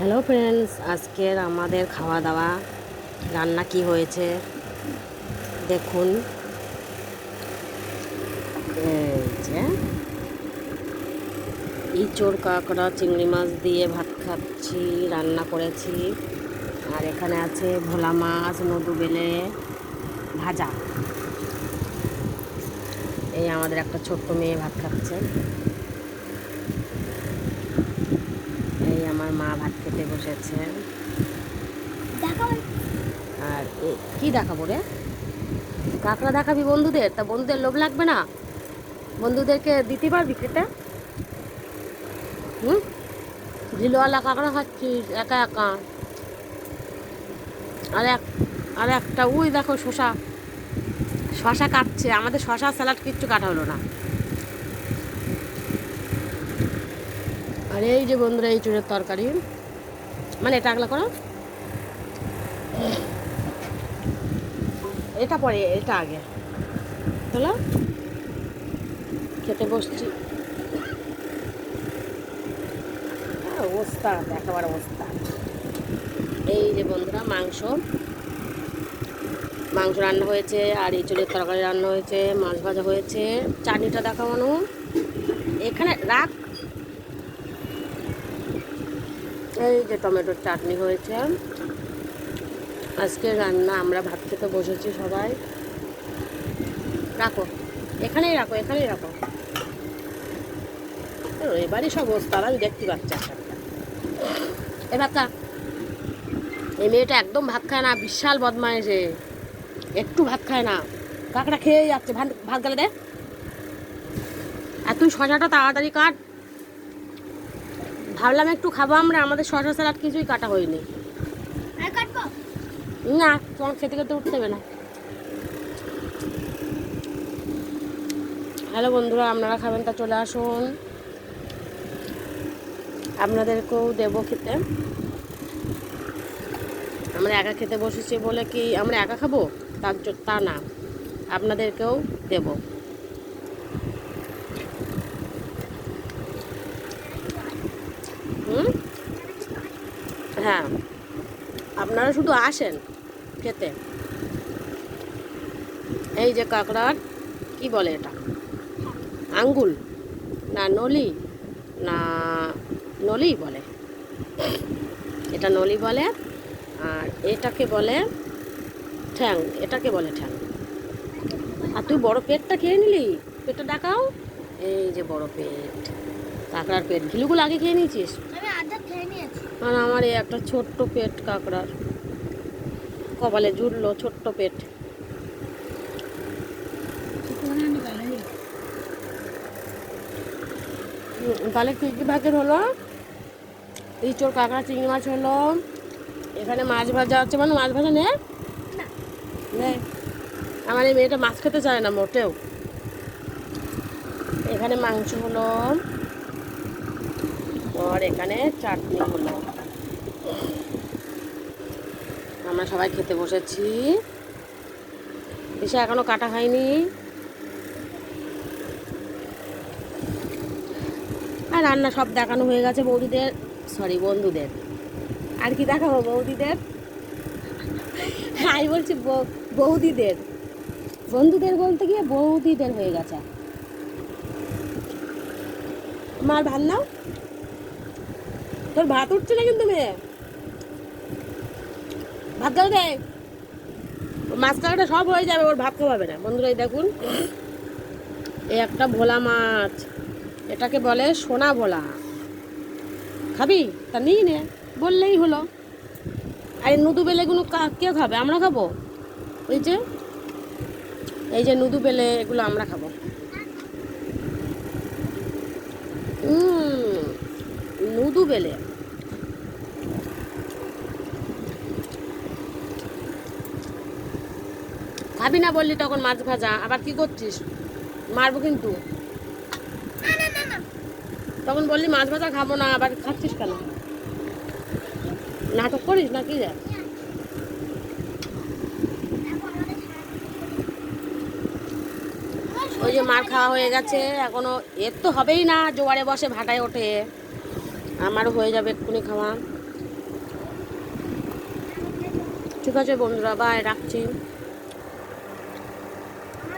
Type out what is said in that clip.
Hello friends, আজকের আমাদের খাওয়া দাওয়া রান্না কি হয়েছে? দেখুন। ইঁচড়, কাঁকড়া, চিংড়ি মাছ দিয়ে ভাত খাচ্ছি, রান্না করেছি। আর এখানে আছে ভোলা মাছ নদু বেলে ভাজা। এই আমাদের একটা ছোট্ট মেয়ে ভাত খাচ্ছে এই আমার মা ভাত খেতে বসেছে। আর কি দেখাবো রে? কাঁকড়া দেখাবি বন্ধুদের? তা বন্ধুদের লোভ লাগবে না? বন্ধুদেরকে দিতে পারবি খেতে? হুম? ঝিলওয়ালা কাঁকড়া খাচ্ছিস একা একা? আর এক আর একটা উই দেখো শশা। শশা কাটছে আমাদের শশা স্যালাড কিচ্ছু কাটা হলো না। আর এই যে বন্ধুরা, এই চুরের তরকারি। মানে এটা আগলা করো। এটা পরে, এটা আগে। তোলা খেতে বসছি। অবস্থা, একেবারে অবস্থা। এই যে বন্ধুরা, মাংস। মাংস রান্না হয়েছে, আর এই চুলের তরকারি রান্না হয়েছে, মাছ ভাজা হয়েছে। চাটনিটা দেখানো এখানে রাখ এই যে টমেটোর চাটনি হয়েছে। আজকে রান্না আমরা ভাত খেতে বসেছি সবাই। রাখো। এখানেই রাখো এখানেই রাখো। এবারই সব ওস্তাদ আমি দেখতে পাচ্ছি এ ভাতটা এই মেয়েটা একদম ভাত খায় না, বিশাল বদমাইশে একটু ভাত খায় না। কাকড়া খেয়ে যাচ্ছে। ভাত ভাত গেলে দে। আর তুই শশাটা তাড়াতাড়ি কাট। ভাবলাম একটু খাব আমরা আমাদের শশা স্যালাড কিছুই কাটা হয়নি। না তোমার খেতে খেতে উঠতে হবে না। হ্যালো বন্ধুরা আপনারা খাবেন তা চলে আসুন। আপনাদেরকেও দেবো খেতে। আমরা একা খেতে বসেছি বলে কি আমরা একা খাব? তার তা না আপনাদেরকেও দেবো হুম হ্যাঁ। আপনারা শুধু আসেন খেতে। এই যে কাঁকড়ার, কি বলে এটা? আঙ্গুল? না নলি? না নলি বলে। এটা নলি বলে আর এটাকে বলে ঠ্যাং, এটাকে বলে ঠ্যাং। আর তুই বড় পেটটা খেয়ে নিলি? পেটটা ডাকাও এই যে বড় পেট। কাঁকড়ার পেট। ঘিলুগুলো আগে খেয়ে নিয়েছিস? খেয়ে নিয়েছি। আর আমার এই একটা ছোট্ট পেট কাঁকড়ার। কপালে জুড়লো ছোট্ট পেট। তাহলে কী কী ভাগের হলো? ইঁচড় কাঁকড়া চিংড়ি মাছ হলো। এখানে মাছ ভাজা হচ্ছে মানে মাছ ভাজা নে? না। নে। আমার এই মেয়েটা মাছ খেতে চায় না মোটেও। এখানে মাংস হলো। আর এখানে চাটনি হলো। আমরা সবাই খেতে বসেছি। এসে এখনও কাটা হয়নি। আর রান্না সব দেখানো হয়ে গেছে বৌদিদের। সরি বন্ধুদের। আর কি দেখাবো বৌদিদের? আমি বলছি বৌদিদের। বন্ধুদের বলতে গিয়ে বৌদিদের হয়ে গেছে। মার নাও। তোর ভাত উঠছে না কিন্তু মেয়ে? ভাত খাও দে। মাছ কাঁকড়া সব হয়ে যাবে, ওর ভাত খাওয়াবে না। বন্ধুরা দেখুন। এই একটা ভোলা মাছ। এটাকে বলে সোনা ভোলা। খাবি? তা নিই নে। বললেই হলো। আর, নুদু বেলেগুলো কা- খাবে? আমরা খাব? এই যে এই যে নুদু বেলে এগুলো আমরা খাব। নুদু বেলে। খাবি না বললি তখন মাছ ভাজা, আবার কি করছিস? মারবো কিন্তু। তখন বললি মাছ ভাজা খাব না, আবার খাচ্ছিস কেন? নাটক করিস না কি রে ওই যে মার খাওয়া হয়ে গেছে, এখনও এর তো হবেই না, জোয়ারে বসে ভাটায় ওঠে। আমারও হয়ে যাবে এক্ষুনি খাওয়া। ঠিক আছে বন্ধুরা বাই রাখছি।